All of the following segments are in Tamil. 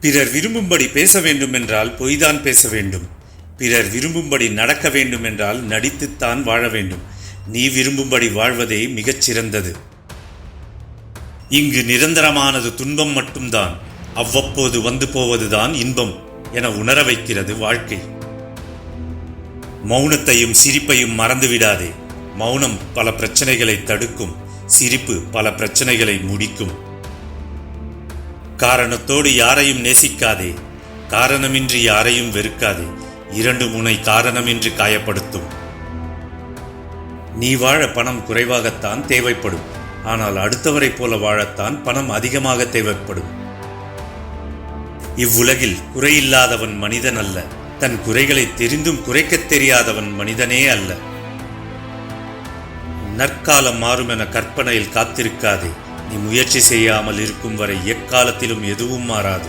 பிறர் விரும்பும்படி பேச வேண்டும் என்றால் பொய்தான் பேச வேண்டும். பிறர் விரும்பும்படி நடக்க வேண்டும் என்றால் நடித்துத்தான் வாழ வேண்டும். நீ விரும்பும்படி வாழ்வதே மிகச் சிறந்தது. இங்கு நிரந்தரமானது துன்பம் மட்டும்தான். அவ்வப்போது வந்து போவதுதான் இன்பம் என உணர வைக்கிறது வாழ்க்கை. மௌனத்தையும் சிரிப்பையும் மறந்து விடாதே. மௌனம் பல பிரச்சனைகளை தடுக்கும். சிரிப்பு பல பிரச்சனைகளை முடிக்கும். காரணத்தோடு யாரையும் நேசிக்காதே. காரணமின்றி யாரையும் வெறுக்காதே. இரண்டு முனை காரணமின்றி காயப்படுத்தும். நீ வாழ பணம் குறைவாகத்தான் தேவைப்படும். ஆனால் அடுத்தவரைப் போல வாழத்தான் பணம் அதிகமாக தேவைப்படும். இவ்வுலகில் குறையில்லாதவன் மனிதன் அல்ல. தன் குறைகளை தெரிந்தும் குறைக்கத் தெரியாதவன் மனிதனே அல்ல. நற்காலம் மாறும் என கற்பனையில் காத்திருக்காதே. நீ முயற்சி செய்யாமல் இருக்கும் வரை எக்காலத்திலும் எதுவும் மாறாது.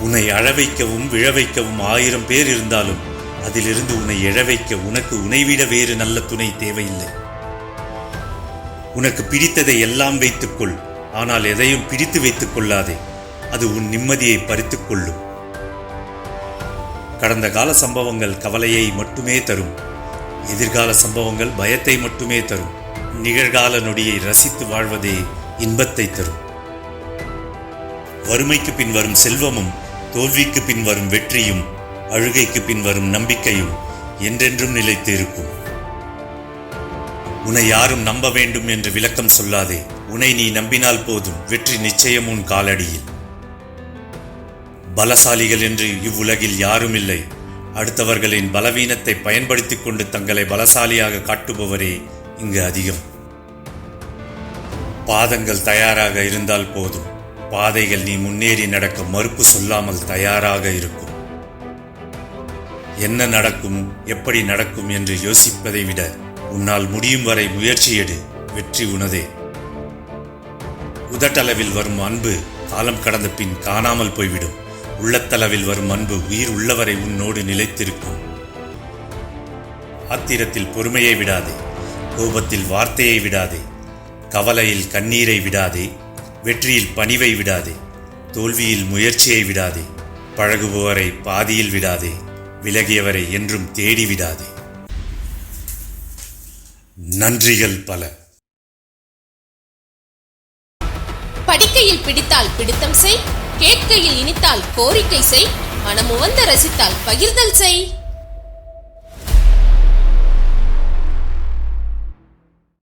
உன்னை அழவைக்கவும் விழவைக்கவும் விழ வைக்கவும் ஆயிரம் பேர் இருந்தாலும் அதிலிருந்து உன்னை எழ வைக்க உனக்கு உனைவிட வேறு நல்ல துணை தேவையில்லை. உனக்கு பிடித்ததை எல்லாம் வைத்துக்கொள் ஆனால் எதையும் பிடித்து வைத்துக் கொள்ளாதே. அது உன் நிம்மதியை பறித்துக் கொள்ளும். கடந்த கால சம்பவங்கள் கவலையை மட்டுமே தரும். எதிர்கால சம்பவங்கள் பயத்தை மட்டுமே தரும். நிகழ்கால நொடியை ரசித்து வாழ்வதே இன்பத்தை தரும். வறுமைக்கு பின் வரும் செல்வமும் தோல்விக்கு பின் வரும் வெற்றியும் அழுகைக்கு பின் வரும் நம்பிக்கையும் என்றென்றும் நிலைத்து இருக்கும் உன்னை யாரும் நம்ப வேண்டும் என்று விளக்கம் சொல்லாதே. உன்னை நீ நம்பினால் போதும். வெற்றி நிச்சயம் உன் காலடியில். பலசாலிகள் என்று இவ்வுலகில் யாரும் இல்லை. அடுத்தவர்களின் பலவீனத்தை பயன்படுத்திக் கொண்டு தங்களை பலசாலியாக காட்டுபவரே இங்கு அதிகம். பாதங்கள் தயாராக இருந்தால் போதும். பாதைகள் நீ முன்னேறி நடக்க மறுப்பு சொல்லாமல் தயாராக இருக்கும். என்ன நடக்கும் எப்படி நடக்கும் என்று யோசிப்பதை விட உன்னால் முடியும் வரை முயற்சி எடு வெற்றி உனதே. உதட்டளவில் வரும் அன்பு காலம் கடந்த பின் காணாமல் போய்விடும். உள்ளத்தளவில் வரும் அன்பு உயிர் உள்ளவரை உன்னோடு நிலைத்திருக்கும். ஆத்திரத்தில் பொறுமையை விடாதே. கோபத்தில் வார்த்தையை விடாதே. கவலையில் கண்ணீரை விடாதே. வெற்றியில் பணிவை விடாதே. தோல்வியில் முயற்சியை விடாதே. பழகுபவரை பாதியில் விடாதே. விலகியவரை என்றும் தேடி விடாதே. நன்றிகள் பல. படிக்கையில் பிடித்தால் பிடித்தம் செய். கேட்கையில் இனித்தால் கோரிக்கை செய். மனமுவந்த ரசித்தால் பகிர்தல் செய்.